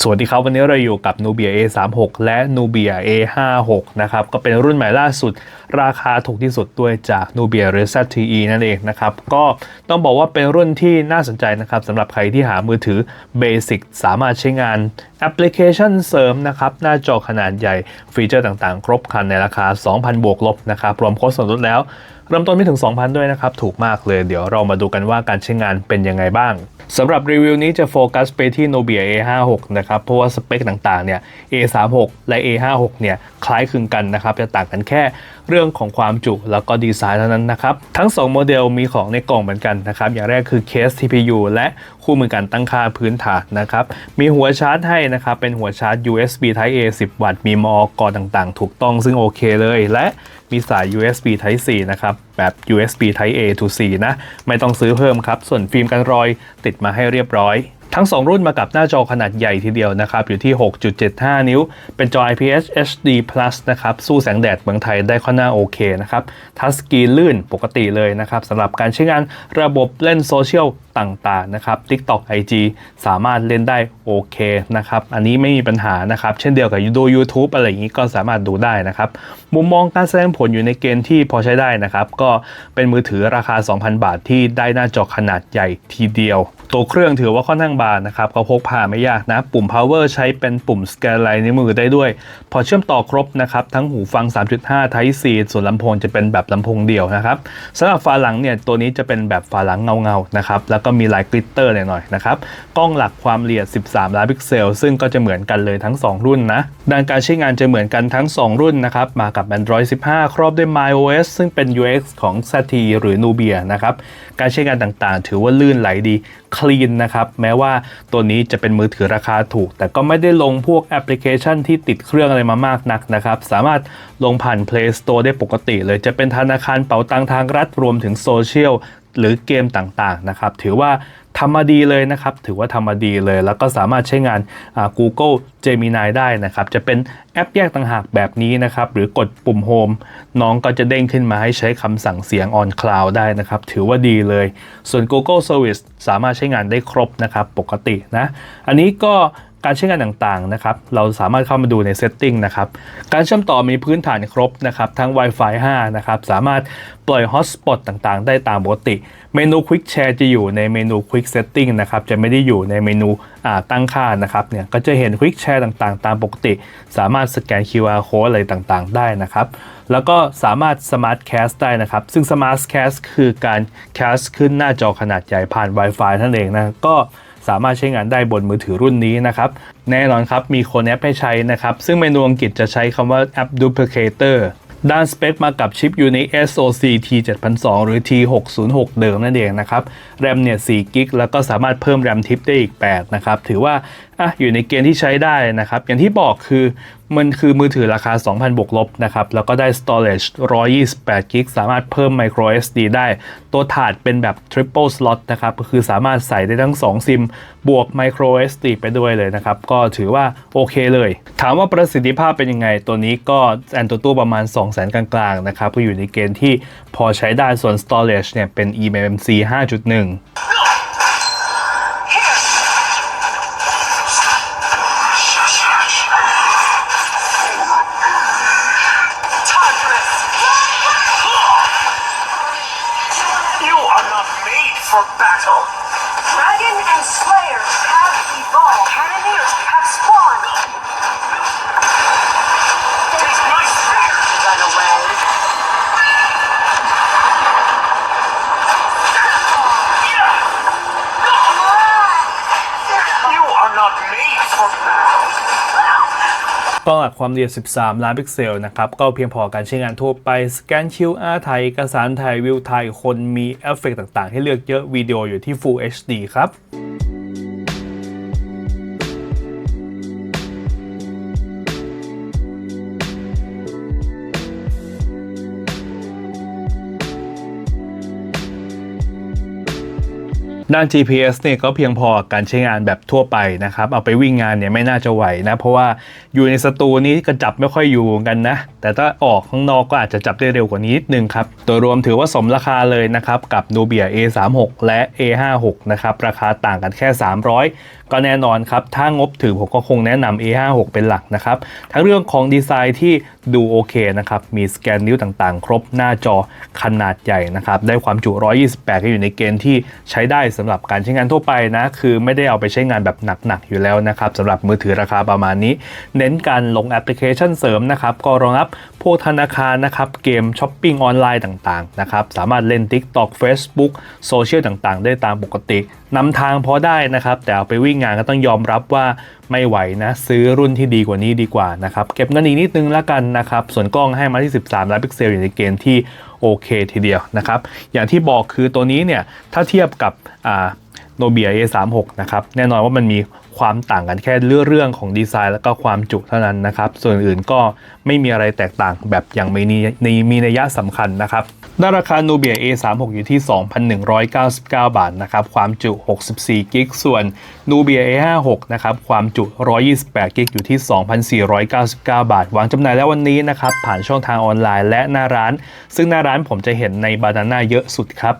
สวัสดีครับ วันนี้เราอยู่กับ Nubia A36 และ Nubia A56 นะครับ ก็เป็นรุ่นใหม่ล่าสุด ราคาถูกที่สุดด้วยจาก Nubia r e z TE นั่นเองนะครับ ก็ต้องบอกว่าเป็นรุ่นที่น่าสนใจนะครับสำหรับใครที่หามือถือเบสิกสามารถใช้งานแอปพลิเคชันเสริมนะครับ หน้าจอขนาดใหญ่ฟีเจอร์ต่างๆ ครบครันในราคา 2,000 บวกลบนะครับรวมโค้ดส่วนลดแล้ว เริ่มต้นไม่ถึง 2,000 ด้วยนะครับ ถูกมากเลย เดี๋ยวเรามาดูกันว่าการใช้งานเป็นยังไงบ้าง สำหรับรีวิวนี้จะโฟกัสไปที่ Nubia A56 นะครับ เพราะว่าสเปคต่างๆเนี่ย A36 และ A56 เนี่ย คล้ายคลึงกันนะครับจะต่างกันแค่เรื่องของความจุแล้วก็ดีไซน์เท่านั้นนะครับทั้ง 2 โมเดลมีของในกล่องเหมือนกันนะครับอย่างแรกคือเคส TPU และคู่มือการตั้งค่าพื้นฐานนะครับมีหัวชาร์จให้นะครับเป็นหัวชาร์จ USB Type A 10 วัตต์มีมอกอต่างๆ ถูกต้องซึ่งโอเคเลย และมีสาย USB Type C นะครับแบบ USB Type A to C นะไม่ต้องซื้อเพิ่มครับส่วนฟิล์มกันรอยติดมาให้เรียบร้อย ทั้ง 2 รุ่นมากับหน้าจอขนาดใหญ่ทีเดียวนะครับ อยู่ที่ 6.75 นิ้ว เป็นจอ IPS HD Plus นะครับ สู้แสงแดดเมืองไทยได้ค่อนข้างโอเคนะครับ ทัชสกรีนลื่นปกติเลยนะครับสำหรับการใช้งานระบบเล่นโซเชียล ต่างๆนะครับ TikTok IG สามารถเล่นได้โอเคนะครับ อันนี้ไม่มีปัญหานะครับ เช่นเดียวกับดู YouTube อะไรอย่างนี้ก็สามารถดูได้นะครับ มุมมองการแสดงผลอยู่ในเกณฑ์ที่พอใช้ได้นะครับ ก็เป็นมือถือราคา 2,000 บาทที่ได้หน้าจอขนาดใหญ่ทีเดียว ตัวเครื่องถือว่าค่อนข้างบางนะครับ ก็พกพาไม่ยากนะ ปุ่ม power ใช้เป็นปุ่มสแกนลายนิ้วมือได้ด้วย พอเชื่อมต่อครบนะครับทั้งหูฟัง 3.5 Type C ส่วนลำโพงจะเป็นแบบลำโพงเดี่ยวนะครับสำหรับฝาหลังเนี่ยตัวนี้จะเป็นแบบฝาหลังเงาๆนะครับแล้วก็มีลายกลิตเตอร์หน่อยๆนะครับ กล้องหลักความละเอียด 13 ล้านพิกเซล ซึ่งก็จะเหมือนกันเลยทั้ง 2 รุ่นนะ ด้านการใช้งานจะเหมือนกันทั้ง 2 รุ่นนะครับ มากับ Android 15 ครอบด้วย MyOS ซึ่งเป็น UX ของ ZTE หรือ Nubia นะครับ การใช้งานต่างๆ ถือว่าลื่นไหลดีคลีนนะครับแม้ว่าตัวนี้จะเป็นมือถือราคาถูก แต่ก็ไม่ได้ลงพวกแอปพลิเคชันที่ติดเครื่องอะไรมามากนักนะครับ สามารถลงผ่าน Play Store ได้ปกติเลยจะเป็นธนาคารเป๋าตังทางรัฐรวมถึงโซเชียล หรือเกมต่างๆนะครับถือว่าทำมาดีเลยนะครับ ถือว่าทำมาดีเลย แล้วก็สามารถใช้งาน Google Gemini ได้นะครับ จะเป็นแอปแยกต่างหากแบบนี้นะครับ หรือกดปุ่ม Home น้องก็จะเด้งขึ้นมาให้ใช้คำสั่งเสียง on cloud ได้นะครับ ถือว่าดีเลย ส่วน Google Service สามารถใช้งานได้ครบนะครับ ปกตินะ อันนี้ก็ การใช้งานต่างๆนะครับเราสามารถเข้ามาดูใน Setting นะครับการเชื่อมต่อมีพื้นฐานครบนะครับทั้ง Wi-Fi 5 นะครับสามารถปล่อย Hotspot ต่างๆ ได้ตามปกติ เมนู Quick Share จะอยู่ในเมนู Quick Setting นะครับจะไม่ได้อยู่ในเมนูตั้งค่านะครับเนี่ยก็จะเห็น Quick Share ต่างๆ ตามปกติ สามารถสแกน QR Code อะไรต่างๆ ได้นะครับแล้วก็สามารถ Smart Cast ได้นะครับ ซึ่ง Smart Cast คือการ cast ขึ้นหน้าจอขนาดใหญ่ผ่าน Wi-Fi นั่นเองนะก็ สามารถใช้งานได้บนมือถือรุ่นนี้นะครับ แน่นอนครับมีคนแอปให้ใช้นะครับ ซึ่งเมนูอังกฤษจะใช้คำว่า App Duplicator ด้านสเปคมากับชิปอยู่ใน SoC T7002 หรือ T606 เดิมนั่นเองนะครับ แรมเนี่ย4กิกแล้วก็สามารถเพิ่มแรมทิปได้อีก 8 นะครับ ถือว่าอะอยู่ในเกณฑ์ที่ใช้ได้นะครับ อย่างที่บอกคือมันคือมือถือราคา 2,000 บวกลบนะครับ แล้วก็ได้ storage 128กิกสามารถเพิ่ม micro SD ได้ ตัวถาดเป็นแบบ triple slot นะครับ ก็คือสามารถใส่ได้ทั้ง 2 ซิม บวก micro SD ไปด้วยเลยนะครับ ก็ถือว่าโอเคเลย ถามว่าประสิทธิภาพเป็นยังไง ตัวนี้ก็แอนตัวตู้ประมาณ 200,000 กลางๆนะครับก็อยู่ในเกณฑ์ที่พอใช้ได้ส่วน storage เนี่ยเป็น eMMC 5.1 for battle! Dragon and Slayer have evolved. Cannoneers have spawned. Take my spear! Run away. You are not made for battle! กล้องหลักความละเอียด 13 ล้านพิกเซลนะครับ ก็เพียงพอการใช้งานทั่วไป สแกน QR ถ่ายเอกสารถ่ายวิวถ่ายคนมีเอฟเฟกต์ต่างๆ ให้เลือกเยอะวิดีโออยู่ที่ Full HD ครับ ด้าน GPS เนี่ยก็เพียงพอการใช้งานแบบทั่วไปนะครับ เอาไปวิ่งงานเนี่ยไม่น่าจะไหวนะ เพราะว่าอยู่ในสตูนี้ก็จับไม่ค่อยอยู่กันนะ แต่ถ้าออกข้างนอกก็อาจจะจับได้เร็วกว่านี้นิดนึงครับ โดยรวมถือว่าสมราคาเลยนะครับ กับ Nubia A36 และ A56 นะครับ ราคาต่างกันแค่ 300 ก็แน่นอนครับ ถ้างบถึงผมก็คงแนะนำ A56 เป็นหลักนะครับ ทั้งเรื่องของดีไซน์ที่ดูโอเคนะครับ มีสแกนนิ้วต่างๆ ครบหน้าจอขนาดใหญ่นะครับ ได้ความจุ 128 ก็อยู่ในเกณฑ์ที่ใช้ได้สำหรับการใช้งานทั่วไปนะ คือไม่ได้เอาไปใช้งานแบบหนักๆอยู่แล้วนะครับสำหรับมือถือราคาประมาณนี้ เน้นการลงแอปพลิเคชันเสริมนะครับก็รองรับพวกธนาคารนะครับเกมช้อปปิ้งออนไลน์ต่างๆนะครับสามารถเล่น TikTok Facebook โซเชียลต่างๆ ได้ตามปกตินำทางพอได้นะครับแต่เอาไปวิ่งงานก็ต้องยอมรับว่าไม่ไหวนะ ซื้อรุ่นที่ดีกว่านี้ดีกว่านะครับ เก็บเงินอีกนิดนึงแล้วกันนะครับ ส่วนกล้องให้มาที่ 13 ล้านพิกเซลอยู่ในเกณฑ์ที่โอเคทีเดียวนะครับ อย่างที่บอกคือตัวนี้เนี่ย ถ้าเทียบกับ โนเบีย A36 นะครับแน่นอนว่ามันมีความต่างกันแค่เรื่องเรื่องของดีไซน์ แล้วก็ความจุเท่านั้นนะครับ ส่วนอื่นก็ไม่มีอะไรแตกต่างแบบอย่างมีนัยในมีนัยสำคัญนะครับด้านราคา Nubia A36 อยู่ที่ 2,199 บาทนะครับความจุ 64 กิก ส่วน Nubia A56 นะครับความจุ 128 กิก อยู่ที่ 2,499 บาท วางจำหน่ายแล้ววันนี้นะครับผ่านช่องทางออนไลน์และหน้าร้าน ซึ่งหน้าร้านผมจะเห็นในบานาน่าเยอะสุดครับ